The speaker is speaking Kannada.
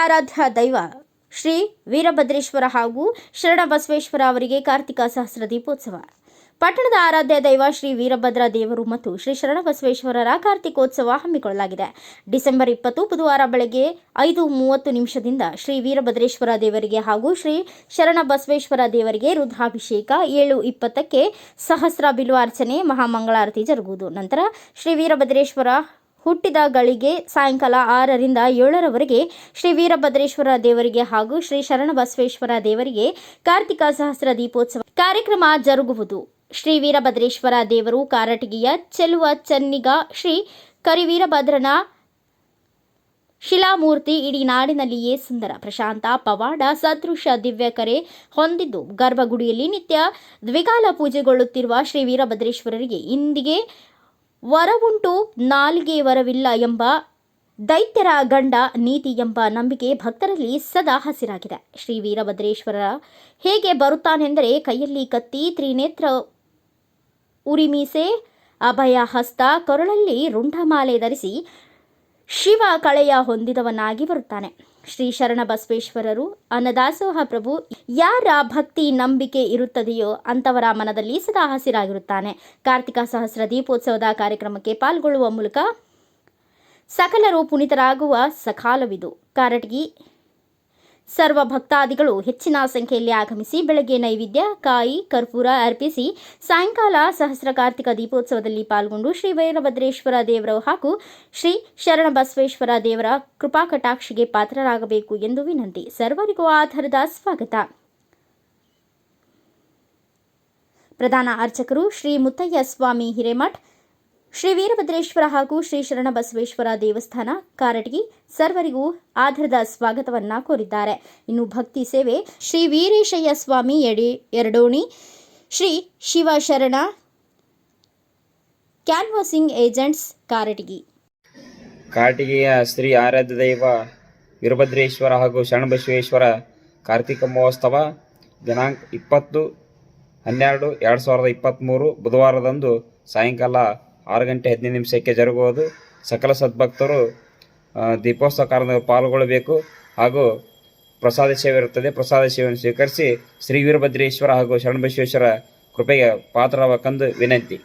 ಆರಾಧ್ಯ ದೈವ ಶ್ರೀ ವೀರಭದ್ರೇಶ್ವರ ಹಾಗೂ ಶರಣ ಬಸವೇಶ್ವರ ಅವರಿಗೆ ಕಾರ್ತಿಕ ಸಹಸ್ರ ದೀಪೋತ್ಸವ. ಪಟ್ಟಣದ ಆರಾಧ್ಯ ದೈವ ಶ್ರೀ ವೀರಭದ್ರ ದೇವರು ಮತ್ತು ಶ್ರೀ ಶರಣ ಬಸವೇಶ್ವರರ ಕಾರ್ತಿಕೋತ್ಸವ ಹಮ್ಮಿಕೊಳ್ಳಲಾಗಿದೆ. ಡಿಸೆಂಬರ್ ಇಪ್ಪತ್ತು, ಬುಧವಾರ ಬೆಳಗ್ಗೆ ಐದು ಮೂವತ್ತು ನಿಮಿಷದಿಂದ ಶ್ರೀ ವೀರಭದ್ರೇಶ್ವರ ದೇವರಿಗೆ ಹಾಗೂ ಶ್ರೀ ಶರಣ ಬಸವೇಶ್ವರ ದೇವರಿಗೆ ರುದ್ರಾಭಿಷೇಕ ಏಳು ಇಪ್ಪತ್ತಕ್ಕೆ ಸಹಸ್ರ ಬಿಲ್ವಾರ್ಚನೆ ಮಹಾಮಂಗಳಾರತಿ ಜರುಗುವುದು. ನಂತರ ಶ್ರೀ ವೀರಭದ್ರೇಶ್ವರ ಹುಟ್ಟಿದ ಗಳಿಗೆ ಸಾಯಂಕಾಲ ಆರರಿಂದ ಏಳರವರೆಗೆ ಶ್ರೀ ವೀರಭದ್ರೇಶ್ವರ ದೇವರಿಗೆ ಹಾಗೂ ಶ್ರೀ ಶರಣಬಸವೇಶ್ವರ ದೇವರಿಗೆ ಕಾರ್ತಿಕ ಸಹಸ್ರ ದೀಪೋತ್ಸವ ಕಾರ್ಯಕ್ರಮ ಜರುಗುವುದು. ಶ್ರೀ ವೀರಭದ್ರೇಶ್ವರ ದೇವರು ಕಾರಟಗಿಯ ಚೆಲುವ ಚನ್ನಿಗ ಶ್ರೀ ಕರಿವೀರಭದ್ರನ ಶಿಲಾಮೂರ್ತಿ ಇಡೀ ನಾಡಿನಲ್ಲಿಯೇ ಸುಂದರ ಪ್ರಶಾಂತ ಪವಾಡ ಸದೃಶ ದಿವ್ಯ ಕರೆ ಹೊಂದಿದ್ದು ಗರ್ಭಗುಡಿಯಲ್ಲಿ ನಿತ್ಯ ದ್ವಿಕಾಲ ಪೂಜೆಗೊಳ್ಳುತ್ತಿರುವ ಶ್ರೀ ವೀರಭದ್ರೇಶ್ವರರಿಗೆ ಇಂದಿಗೆ ವರವುಂಟು ನಾಲಿಗೆ ವರವಿಲ್ಲ ಎಂಬ ದೈತ್ಯರ ಗಂಡ ನೀತಿ ಎಂಬ ನಂಬಿಕೆ ಭಕ್ತರಲ್ಲಿ ಸದಾ ಹಸಿರಾಗಿದೆ. ಶ್ರೀ ವೀರಭದ್ರೇಶ್ವರ ಹೇಗೆ ಬರುತ್ತಾನೆಂದರೆ ಕೈಯಲ್ಲಿ ಕತ್ತಿ, ತ್ರಿನೇತ್ರ ಉರಿಮೀಸೆ, ಅಭಯ ಹಸ್ತ, ಕೊರಳಲ್ಲಿ ರುಂಡಮಾಲೆ ಧರಿಸಿ ಶಿವ ಕಳೆಯ ಹೊಂದಿದವನಾಗಿ ಬರುತ್ತಾನೆ. ಶ್ರೀ ಶರಣ ಬಸವೇಶ್ವರರು ಅನ್ನದಾಸೋಹ ಪ್ರಭು, ಯಾರ ಭಕ್ತಿ ನಂಬಿಕೆ ಇರುತ್ತದೆಯೋ ಅಂತವರ ಮನದಲ್ಲಿ ಸದಾ ಹಸಿರಾಗಿರುತ್ತಾನೆ. ಕಾರ್ತಿಕ ಸಹಸ್ರ ದೀಪೋತ್ಸವದ ಕಾರ್ಯಕ್ರಮಕ್ಕೆ ಪಾಲ್ಗೊಳ್ಳುವ ಮೂಲಕ ಸಕಲರು ಪುನೀತರಾಗುವ ಸಕಾಲವಿದು. ಕಾರಟಗಿ ಸರ್ವ ಭಕ್ತಾದಿಗಳು ಹೆಚ್ಚಿನ ಸಂಖ್ಯೆಯಲ್ಲಿ ಆಗಮಿಸಿ ಬೆಳಗ್ಗೆ ನೈವೇದ್ಯ, ಕಾಯಿ, ಕರ್ಪೂರ ಅರ್ಪಿಸಿ ಸಾಯಂಕಾಲ ಸಹಸ್ರ ಕಾರ್ತಿಕ ದೀಪೋತ್ಸವದಲ್ಲಿ ಪಾಲ್ಗೊಂಡು ಶ್ರೀ ವೈರಭದ್ರೇಶ್ವರ ದೇವರ ಹಾಗೂ ಶ್ರೀ ಶರಣಬಸವೇಶ್ವರ ದೇವರ ಕೃಪಾಕಟಾಕ್ಷಿಗೆ ಪಾತ್ರರಾಗಬೇಕು ಎಂದು ವಿನಂತಿ. ಸರ್ವರಿಗೂ ಆಧಾರದ ಸ್ವಾಗತ. ಪ್ರಧಾನ ಅರ್ಚಕರು ಶ್ರೀ ಮುತ್ತಯ್ಯ ಸ್ವಾಮಿ ಹಿರೇಮಠ್ ಶ್ರೀ ವೀರಭದ್ರೇಶ್ವರ ಹಾಗೂ ಶ್ರೀ ಶರಣ ಬಸವೇಶ್ವರ ದೇವಸ್ಥಾನ ಕಾರಟಗಿ ಸರ್ವರಿಗೂ ಆಧಾರದ ಸ್ವಾಗತವನ್ನ ಕೋರಿದ್ದಾರೆ. ಇನ್ನು ಭಕ್ತಿ ಸೇವೆ ಶ್ರೀ ವೀರೇಶಯ್ಯ ಸ್ವಾಮಿ ಎಡಿ ಎರಡೋಣಿ, ಶ್ರೀ ಶಿವಶರಣ ಕ್ಯಾನ್ವಾಸಿಂಗ್ ಏಜೆಂಟ್ಸ್ ಕಾರಟಗಿ. ಕಾರಟಗಿಯ ಶ್ರೀ ಆರಾಧ್ಯ ದೈವ ವೀರಭದ್ರೇಶ್ವರ ಹಾಗೂ ಶರಣಬಸವೇಶ್ವರ ಕಾರ್ತಿಕ ಮಹೋತ್ಸವ ದಿನಾಂಕ ಇಪ್ಪತ್ತು ಹನ್ನೆರಡು ಎರಡು ಸಾವಿರದ ಇಪ್ಪತ್ತ್ಮೂರು ಬುಧವಾರದಂದು ಸಾಯಂಕಾಲ ಆರು ಗಂಟೆ ಹದಿನೈದು ನಿಮಿಷಕ್ಕೆ ಜರುಗುವುದು. ಸಕಲ ಸದ್ಭಕ್ತರು ದೀಪೋತ್ಸವ ಕಾರ್ಯದಲ್ಲಿ ಪಾಲ್ಗೊಳ್ಳಬೇಕು. ಹಾಗೂ ಪ್ರಸಾದ ಸೇವೆ ಇರುತ್ತದೆ ಪ್ರಸಾದ ಸೇವೆಯನ್ನು ಸ್ವೀಕರಿಸಿ ಶ್ರೀ ವೀರಭದ್ರೇಶ್ವರ ಹಾಗೂ ಶರಣಬಸವೇಶ್ವರ ಕೃಪೆಗೆ ಪಾತ್ರವಾಗಬೇಕೆಂದು ವಿನಂತಿ.